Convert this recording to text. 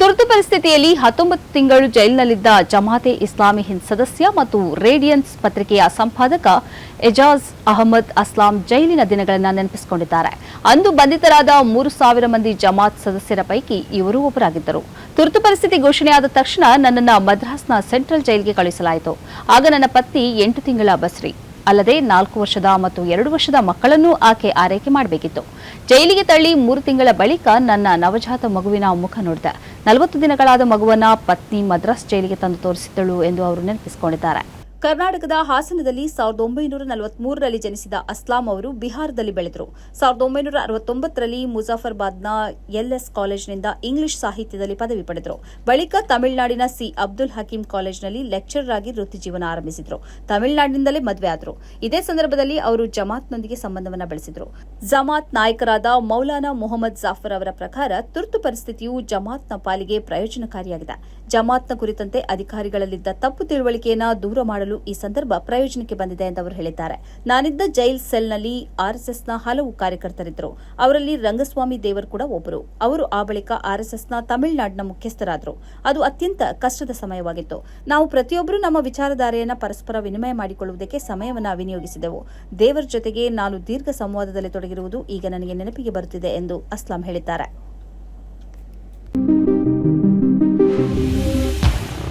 ತುರ್ತು ಪರಿಸ್ಥಿತಿಯಲ್ಲಿ ಹತ್ತೊಂಬತ್ತು ತಿಂಗಳು ಜೈಲಿನಲ್ಲಿದ್ದ ಜಮಾತೆ ಇಸ್ಲಾಮಿ ಹಿಂದ್ ಸದಸ್ಯ ಮತ್ತು ರೇಡಿಯನ್ಸ್ ಪತ್ರಿಕೆಯ ಸಂಪಾದಕ ಎಜಾಜ್ ಅಹಮದ್ ಅಸ್ಲಾಂ ಜೈಲಿನ ದಿನಗಳನ್ನು ನೆನಪಿಸಿಕೊಂಡಿದ್ದಾರೆ. ಅಂದು ಬಂಧಿತರಾದ ಮೂರು ಸಾವಿರ ಮಂದಿ ಜಮಾತ್ ಸದಸ್ಯರ ಪೈಕಿ ಇವರು ಒಬ್ಬರಾಗಿದ್ದರು. ತುರ್ತು ಪರಿಸ್ಥಿತಿ ಘೋಷಣೆಯಾದ ತಕ್ಷಣ ನನ್ನನ್ನು ಮದ್ರಾಸ್ನ ಸೆಂಟ್ರಲ್ ಜೈಲಿಗೆ ಕಳುಹಿಸಲಾಯಿತು ಆಗ ನನ್ನ ಪತ್ನಿ ಎಂಟು ತಿಂಗಳ ಬಸ್ರಿ. ಅಲ್ಲದೆ ನಾಲ್ಕು ವರ್ಷದ ಮತ್ತು ಎರಡು ವರ್ಷದ ಮಕ್ಕಳನ್ನೂ ಆಕೆ ಆರೈಕೆ ಮಾಡಬೇಕಿತ್ತು. ಜೈಲಿಗೆ ತಳ್ಳಿ ಮೂರು ತಿಂಗಳ ಬಳಿಕ ನನ್ನ ನವಜಾತ ಮಗುವಿನ ಮುಖ ನೋಡಿದೆ. ನಲವತ್ತು ದಿನಗಳಾದ ಮಗುವನ್ನ ಪತ್ನಿ ಮದ್ರಾಸ್ ಜೈಲಿಗೆ ತಂದು ತೋರಿಸಿದ್ದಳು ಎಂದು ಅವರು ನೆನಪಿಸಿಕೊಂಡಿದ್ದಾರೆ. ಕರ್ನಾಟಕದ ಹಾಸನದಲ್ಲಿ ಸಾವಿರದ ಒಂಬೈನೂರ ನಲವತ್ಮೂರರಲ್ಲಿ ಜನಿಸಿದ ಅಸ್ಲಾಂ ಅವರು ಬಿಹಾರದಲ್ಲಿ ಬೆಳೆದರು. ಸಾವಿರದ ಒಂಬೈನೂರ ಅರವತ್ತೊಂಬತ್ತರಲ್ಲಿ ಮುಜಾಫರ್ಬಾದ್ನ ಎಲ್ಎಸ್ ಕಾಲೇಜಿನಿಂದ ಇಂಗ್ಲಿಷ್ ಸಾಹಿತ್ಯದಲ್ಲಿ ಪದವಿ ಪಡೆದರು. ಬಳಿಕ ತಮಿಳುನಾಡಿನ ಸಿ ಅಬ್ದುಲ್ ಹಕೀಂ ಕಾಲೇಜಿನಲ್ಲಿ ಲೆಕ್ಚರರ್ ಆಗಿ ವೃತ್ತಿ ಜೀವನ ಆರಂಭಿಸಿದರು. ತಮಿಳುನಾಡಿನಿಂದಲೇ ಮದುವೆ ಆದರು. ಇದೇ ಸಂದರ್ಭದಲ್ಲಿ ಅವರು ಜಮಾತ್ನೊಂದಿಗೆ ಸಂಬಂಧವನ್ನು ಬೆಳೆಸಿದರು. ಜಮಾತ್ ನಾಯಕರಾದ ಮೌಲಾನಾ ಮೊಹಮ್ಮದ್ ಜಾಫರ್ ಅವರ ಪ್ರಕಾರ ತುರ್ತು ಪರಿಸ್ಥಿತಿಯು ಜಮಾತ್ನ ಪಾಲಿಗೆ ಪ್ರಯೋಜನಕಾರಿಯಾಗಿದೆ. ಜಮಾತ್ನ ಕುರಿತಂತೆ ಅಧಿಕಾರಿಗಳಲ್ಲಿದ್ದ ತಪ್ಪು ತಿಳುವಳಿಕೆಯನ್ನು ದೂರ ಮಾಡಲು ಈ ಸಂದರ್ಭ ಪ್ರಯೋಜನಕ್ಕೆ ಬಂದಿದೆ ಎಂದು ಅವರು ಹೇಳಿದ್ದಾರೆ. ನಾನಿದ್ದ ಜೈಲ್ ಸೆಲ್ನಲ್ಲಿ ಆರ್ಎಸ್ಎಸ್ನ ಹಲವು ಕಾರ್ಯಕರ್ತರಿದ್ದರು. ಅವರಲ್ಲಿ ರಂಗಸ್ವಾಮಿ ದೇವರ್ ಕೂಡ ಒಬ್ಬರು. ಅವರು ಆ ಬಳಿಕ ಆರ್ಎಸ್ಎಸ್ನ ತಮಿಳುನಾಡಿನ ಮುಖ್ಯಸ್ಥರಾದರು. ಅದು ಅತ್ಯಂತ ಕಷ್ಟದ ಸಮಯವಾಗಿತ್ತು. ನಾವು ಪ್ರತಿಯೊಬ್ಬರೂ ನಮ್ಮ ವಿಚಾರಧಾರೆಯನ್ನು ಪರಸ್ಪರ ವಿನಿಮಯ ಮಾಡಿಕೊಳ್ಳುವುದಕ್ಕೆ ಸಮಯವನ್ನು ವಿನಿಯೋಗಿಸಿದೆವು. ದೇವರ ಜೊತೆಗೆ ನಾನು ದೀರ್ಘ ಸಂವಾದದಲ್ಲಿ ತೊಡಗಿರುವುದು ಈಗ ನನಗೆ ನೆನಪಿಗೆ ಬರುತ್ತಿದೆ ಎಂದು ಅಸ್ಲಾಂ ಹೇಳಿದ್ದಾರೆ.